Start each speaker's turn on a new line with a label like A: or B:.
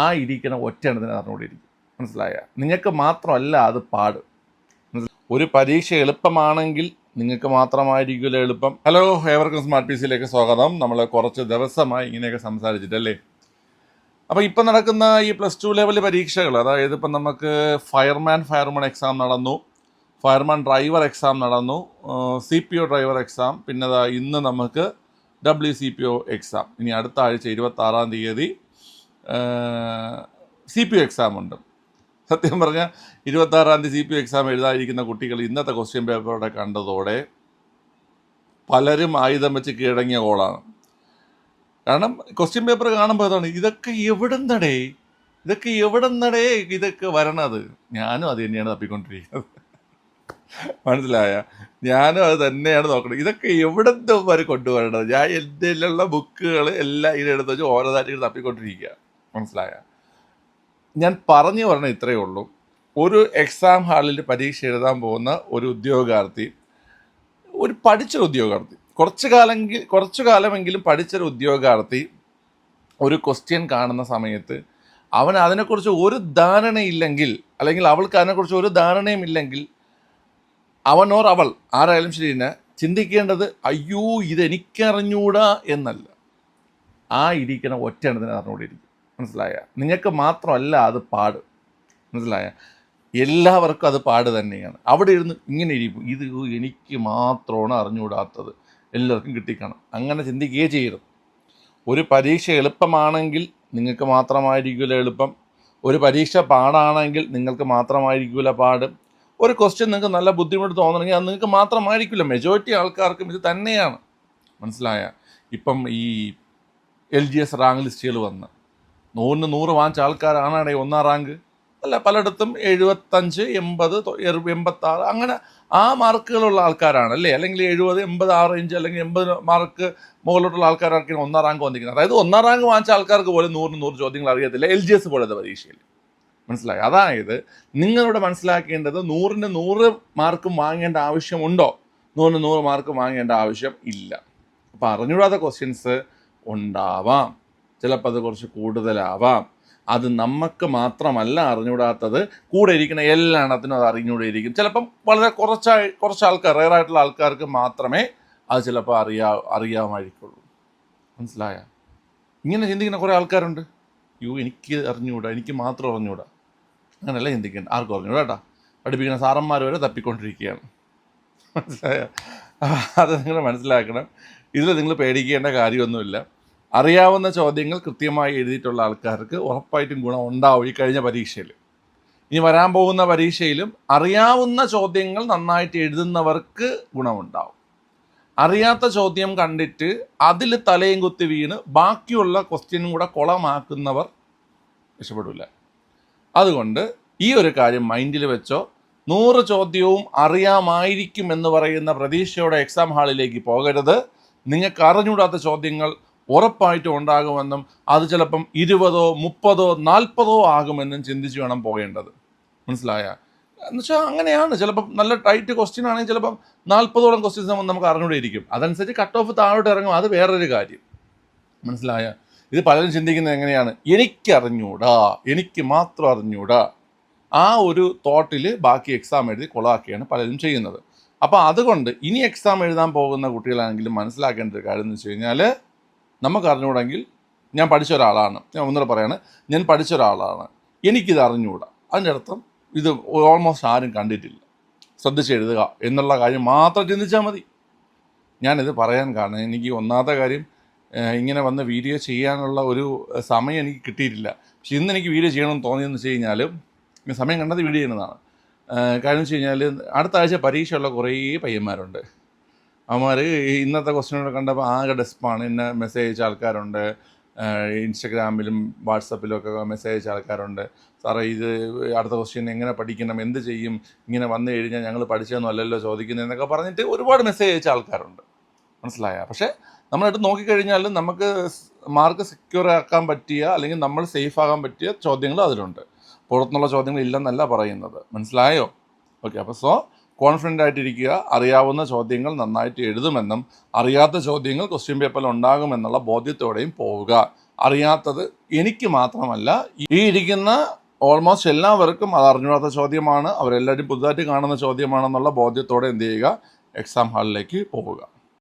A: ആ ഇരിക്കുന്ന ഒറ്റ എണ്ണത്തിന് അറിഞ്ഞുകൊണ്ടിരിക്കും മനസ്സിലായ? നിങ്ങൾക്ക് മാത്രമല്ല അത് പാട്. ഒരു പരീക്ഷ എളുപ്പമാണെങ്കിൽ നിങ്ങൾക്ക് മാത്രമായിരിക്കില്ല എളുപ്പം. ഹലോ ഏവർക്കും സ്മാർട്ട് പി സിയിലേക്ക് സ്വാഗതം. നമ്മൾ കുറച്ച് ദിവസമായി ഇങ്ങനെയൊക്കെ സംസാരിച്ചിട്ടല്ലേ? അപ്പോൾ ഇപ്പം നടക്കുന്ന ഈ പ്ലസ് ടു ലെവൽ പരീക്ഷകൾ അതായത് ഇപ്പം നമുക്ക് ഫയർമാൻ ഫയർമാൻ എക്സാം നടന്നു ഫയർമാൻ ഡ്രൈവർ എക്സാം നടന്നു C P O driver exam പിന്നെ ഇന്ന് നമുക്ക് W C P O exam. ഇനി അടുത്ത ആഴ്ച ഇരുപത്താറാം തീയതി സി പി യു എക്സാം ഉണ്ട്. സത്യം പറഞ്ഞാൽ ഇരുപത്താറാം തീയതി സി പി യു എക്സാം എഴുതാതിരിക്കുന്ന കുട്ടികൾ ഇന്നത്തെ ക്വസ്റ്റ്യൻ പേപ്പറോടെ കണ്ടതോടെ പലരും ആയുധം വെച്ച് കീഴടങ്ങിയ കോളാണ് കാരണം ക്വസ്റ്റ്യൻ പേപ്പർ കാണുമ്പോൾ അതാണ് ഇതൊക്കെ എവിടുന്നടേ? ഇതൊക്കെ എവിടുന്നടേ ഇതൊക്കെ വരണത്? ഞാനും അത് തന്നെയാണ് തപ്പിക്കൊണ്ടിരിക്കുന്നത്. മനസ്സിലായ? ഞാനും അത് തന്നെയാണ് നോക്കുന്നത് ഇതൊക്കെ എവിടുന്ന് വരെ കൊണ്ടുവരേണ്ടത് ഞാൻ എന്റെ ബുക്കുകൾ എല്ലാം ഇതിനെടുത്ത് വെച്ച് ഓരോതായിട്ട് തപ്പിക്കൊണ്ടിരിക്കുക. മനസ്സിലായ? ഞാൻ പറഞ്ഞു പറഞ്ഞ ഇത്രയേ ഉള്ളൂ. ഒരു എക്സാം ഹാളിൽ പരീക്ഷ എഴുതാൻ പോകുന്ന ഒരു ഉദ്യോഗാർത്ഥി ഒരു പഠിച്ച ഉദ്യോഗാർത്ഥി കുറച്ച് കാലെങ്കിൽ കുറച്ചു കാലമെങ്കിലും പഠിച്ചൊരു ഉദ്യോഗാർത്ഥി ഒരു ക്വസ്റ്റ്യൻ കാണുന്ന സമയത്ത് അവൻ അതിനെക്കുറിച്ച് ഒരു ധാരണയില്ലെങ്കിൽ അല്ലെങ്കിൽ അവൾക്ക് അതിനെക്കുറിച്ച് ഒരു ധാരണയും ഇല്ലെങ്കിൽ അവനോർ അവൾ ആരായാലും ശരി തന്നെ ചിന്തിക്കേണ്ടത് അയ്യോ ഇതെനിക്കറിഞ്ഞൂടാ എന്നല്ല. ആ ഇരിക്കണ ഒറ്റ എണ്ണത്തിന് അറിഞ്ഞുകൊണ്ടിരിക്കും മനസ്സിലായ? നിങ്ങൾക്ക് മാത്രമല്ല അത് പാട്. മനസ്സിലായ? എല്ലാവർക്കും അത് പാട് തന്നെയാണ്. അവിടെ ഇരുന്ന് ഇങ്ങനെ ഇരിക്കും. ഇത് എനിക്ക് മാത്രമാണ് അറിഞ്ഞുകൂടാത്തത്. എല്ലാവർക്കും കിട്ടിക്കണം. അങ്ങനെ ചിന്തിക്കുകയേ ചെയ്യരുത്. ഒരു പരീക്ഷ എളുപ്പമാണെങ്കിൽ നിങ്ങൾക്ക് മാത്രമായിരിക്കില്ല എളുപ്പം. ഒരു പരീക്ഷ പാടാണെങ്കിൽ നിങ്ങൾക്ക് മാത്രമായിരിക്കില്ല പാട്. ഒരു ക്വസ്റ്റ്യൻ നിങ്ങൾക്ക് നല്ല ബുദ്ധിമുട്ട് തോന്നണമെങ്കിൽ അത് നിങ്ങൾക്ക് മാത്രമായിരിക്കില്ല മെജോറിറ്റി ആൾക്കാർക്കും ഇത് തന്നെയാണ്. മനസ്സിലായ? ഇപ്പം ഈ എൽ ജി എസ് റാങ്ക് ലിസ്റ്റുകൾ വന്ന് നൂറിന് നൂറ് വാങ്ങിച്ച ആൾക്കാരാണ് ഒന്നാം റാങ്ക് അല്ല പലയിടത്തും എഴുപത്തഞ്ച് എൺപത് എൺപത്താറ് അങ്ങനെ ആ മാർക്കുകളുള്ള ആൾക്കാരാണ് അല്ലേ? അല്ലെങ്കിൽ എഴുപത് എൺപത് ആ റേഞ്ച് അല്ലെങ്കിൽ എൺപത് മാർക്ക് മുകളിലോട്ടുള്ള ആൾക്കാരൊക്കെയാണ് ഒന്നാം റാങ്ക് വന്നിരിക്കുന്നത്. അതായത് ഒന്നാം റാങ്ക് വാങ്ങിച്ച ആൾക്കാർക്ക് പോലും നൂറിന് നൂറ് ചോദ്യങ്ങൾ അറിയത്തില്ല. എൽ ജി എസ് പോലത്തെ പരീക്ഷയിൽ. മനസ്സിലായി? അതായത് നിങ്ങളിവിടെ മനസ്സിലാക്കേണ്ടത് നൂറിന് നൂറ് മാർക്കും വാങ്ങേണ്ട ആവശ്യമുണ്ടോ? നൂറിന് നൂറ് മാർക്ക് വാങ്ങേണ്ട ആവശ്യം ഇല്ല. അപ്പോൾ അറിഞ്ഞൂടാത്ത ക്വസ്റ്റ്യൻസ് ഉണ്ടാവാം. ചിലപ്പോൾ അത് കുറച്ച് കൂടുതലാവാം. അത് നമുക്ക് മാത്രമല്ല അറിഞ്ഞുകൂടാത്തത് കൂടെ ഇരിക്കുന്ന എല്ലാ എണ്ണത്തിനും അത് അറിഞ്ഞൂടെ ഇരിക്കും ചിലപ്പം വളരെ കുറച്ചായി കുറച്ച് ആൾക്കാർ റയർ ആയിട്ടുള്ള ആൾക്കാർക്ക് മാത്രമേ അത് ചിലപ്പോൾ അറിയാ അറിയാമായിരിക്കുള്ളൂ. മനസ്സിലായ? ഇങ്ങനെ ചിന്തിക്കുന്ന കുറേ ആൾക്കാരുണ്ട്. യോ എനിക്ക് അറിഞ്ഞുകൂടാ എനിക്ക് മാത്രം അറിഞ്ഞുകൂടാ. അങ്ങനെയല്ല ചിന്തിക്കേണ്ട ആർക്കും അറിഞ്ഞുകൂടാ കേട്ടോ പഠിപ്പിക്കുന്ന സാറന്മാർ വരെ തപ്പിക്കൊണ്ടിരിക്കുകയാണ്. മനസ്സിലായ? അത് നിങ്ങൾ മനസ്സിലാക്കണം. ഇതിൽ നിങ്ങൾ പേടിക്കേണ്ട കാര്യമൊന്നുമില്ല. അറിയാവുന്ന ചോദ്യങ്ങൾ കൃത്യമായി എഴുതിയിട്ടുള്ള ആൾക്കാർക്ക് ഉറപ്പായിട്ടും ഗുണം ഉണ്ടാവും ഈ കഴിഞ്ഞ പരീക്ഷയിൽ. ഇനി വരാൻ പോകുന്ന പരീക്ഷയിലും അറിയാവുന്ന ചോദ്യങ്ങൾ നന്നായിട്ട് എഴുതുന്നവർക്ക് ഗുണമുണ്ടാവും. അറിയാത്ത ചോദ്യം കണ്ടിട്ട് അതിൽ തലയും കുത്തി വീണ് ബാക്കിയുള്ള ക്വസ്റ്റ്യനും കൂടെ കുളമാക്കുന്നവർ രക്ഷപ്പെടില്ല അതുകൊണ്ട് ഈ ഒരു കാര്യം മൈൻഡിൽ വെച്ചോ നൂറ് ചോദ്യവും അറിയാമായിരിക്കും എന്ന് പറയുന്ന പ്രതീക്ഷയോടെ എക്സാം ഹാളിലേക്ക് പോകരുത്. നിങ്ങൾക്ക് അറിഞ്ഞൂടാത്ത ചോദ്യങ്ങൾ ഉറപ്പായിട്ടും ഉണ്ടാകുമെന്നും അത് ചിലപ്പം ഇരുപതോ മുപ്പതോ നാൽപ്പതോ ആകുമെന്നും ചിന്തിച്ച് വേണം പോകേണ്ടത്. മനസ്സിലായ? എന്നുവെച്ചാൽ അങ്ങനെയാണ്. ചിലപ്പം നല്ല ടൈറ്റ് ക്വസ്റ്റ്യൻ ആണെങ്കിൽ ചിലപ്പം നാൽപ്പതോളം ക്വസ്റ്റ്യൻസ് നമുക്ക് അറിഞ്ഞൂടെ ഇരിക്കും അതനുസരിച്ച് കട്ട് ഓഫ് താഴോട്ട് ഇറങ്ങും. അത് വേറൊരു കാര്യം. മനസ്സിലായ? ഇത് പലരും ചിന്തിക്കുന്നത് എങ്ങനെയാണ്? എനിക്കറിഞ്ഞൂടാ. എനിക്ക് മാത്രം അറിഞ്ഞൂടാ. ആ ഒരു തോട്ടിൽ ബാക്കി എക്സാം എഴുതി കൊളാക്കിയാണ് പലരും ചെയ്യുന്നത്. അപ്പോൾ അതുകൊണ്ട് ഇനി എക്സാം എഴുതാൻ പോകുന്ന കുട്ടികളാണെങ്കിലും മനസ്സിലാക്കേണ്ട ഒരു കാര്യം എന്ന് വെച്ച് കഴിഞ്ഞാൽ നമുക്ക് അറിഞ്ഞുകൂടെങ്കിൽ ഞാൻ പഠിച്ച ഒരാളാണ് ഞാൻ ഒന്നുകൂടെ പറയാണ് ഞാൻ പഠിച്ച ഒരാളാണ് എനിക്കിത് അറിഞ്ഞുകൂടാ അതിന്റെ അർത്ഥം ഇത് ഓൾമോസ്റ്റ് ആരും കണ്ടിട്ടില്ല. ശ്രദ്ധിച്ച് എഴുതുക എന്നുള്ള കാര്യം മാത്രം ചിന്തിച്ചാൽ മതി. ഞാനിത് പറയാൻ കാരണം എനിക്ക് ഒന്നാമത്തെ കാര്യം ഇങ്ങനെ വന്ന് വീഡിയോ ചെയ്യാനുള്ള ഒരു സമയം എനിക്ക് കിട്ടിയിട്ടില്ല. പക്ഷെ ഇന്ന് എനിക്ക് വീഡിയോ ചെയ്യണമെന്ന് തോന്നിയെന്ന് വെച്ച് കഴിഞ്ഞാൽ സമയം കണ്ടത് വീഡിയോ ചെയ്യുന്നതാണ്. കാരണം വെച്ച് കഴിഞ്ഞാൽ അടുത്ത ആഴ്ച പരീക്ഷയുള്ള കുറേ പയ്യന്മാരുണ്ട്. അവന്മാർ ഇന്നത്തെ ക്വസ്റ്റ്യനോട് കണ്ടപ്പോൾ ആകെ ഡെസ്പാണ് എന്നെ മെസ്സേജ് അയച്ച ആൾക്കാരുണ്ട്. ഇൻസ്റ്റഗ്രാമിലും വാട്സപ്പിലും ഒക്കെ മെസ്സേജ് അയച്ച ആൾക്കാരുണ്ട്. സാറേ ഇത് അടുത്ത ക്വസ്റ്റ്യൻ എങ്ങനെ പഠിക്കണം? എന്ത് ചെയ്യും? ഇങ്ങനെ വന്നു കഴിഞ്ഞാൽ ഞങ്ങൾ പഠിച്ചതൊന്നും അല്ലല്ലോ ചോദിക്കുന്നത് എന്നൊക്കെ പറഞ്ഞിട്ട് ഒരുപാട് മെസ്സേജ് അയച്ച ആൾക്കാരുണ്ട്. മനസ്സിലായ? പക്ഷേ നമ്മളായിട്ട് നോക്കിക്കഴിഞ്ഞാൽ നമുക്ക് മാർക്ക് സെക്യൂർ ആക്കാൻ പറ്റിയ അല്ലെങ്കിൽ നമ്മൾ സേഫ് ആകാൻ പറ്റിയ ചോദ്യങ്ങൾ അതിലുണ്ട്. പുറത്തുനിന്നുള്ള ചോദ്യങ്ങൾ ഇല്ലെന്നല്ല പറയുന്നത്. മനസ്സിലായോ? ഓക്കെ അപ്പോൾ സോ കോൺഫിഡന്റ് ആയിട്ടിരിക്കുക അറിയാവുന്ന ചോദ്യങ്ങൾ നന്നായിട്ട് എഴുതുമെന്നും അറിയാത്ത ചോദ്യങ്ങൾ ക്വസ്റ്റ്യൻ പേപ്പറിൽ ഉണ്ടാകുമെന്നുള്ള ബോധ്യത്തോടെയും പോവുക. അറിയാത്തത് എനിക്ക് മാത്രമല്ല ഈ ഇരിക്കുന്ന ഓൾമോസ്റ്റ് എല്ലാവർക്കും അത് അറിഞ്ഞൂടാത്ത ചോദ്യമാണ് അവരെല്ലാവരും പുതുതായിട്ട് കാണുന്ന ചോദ്യമാണെന്നുള്ള ബോധ്യത്തോടെ എന്ത് ചെയ്യുക എക്സാം ഹാളിലേക്ക് പോവുക.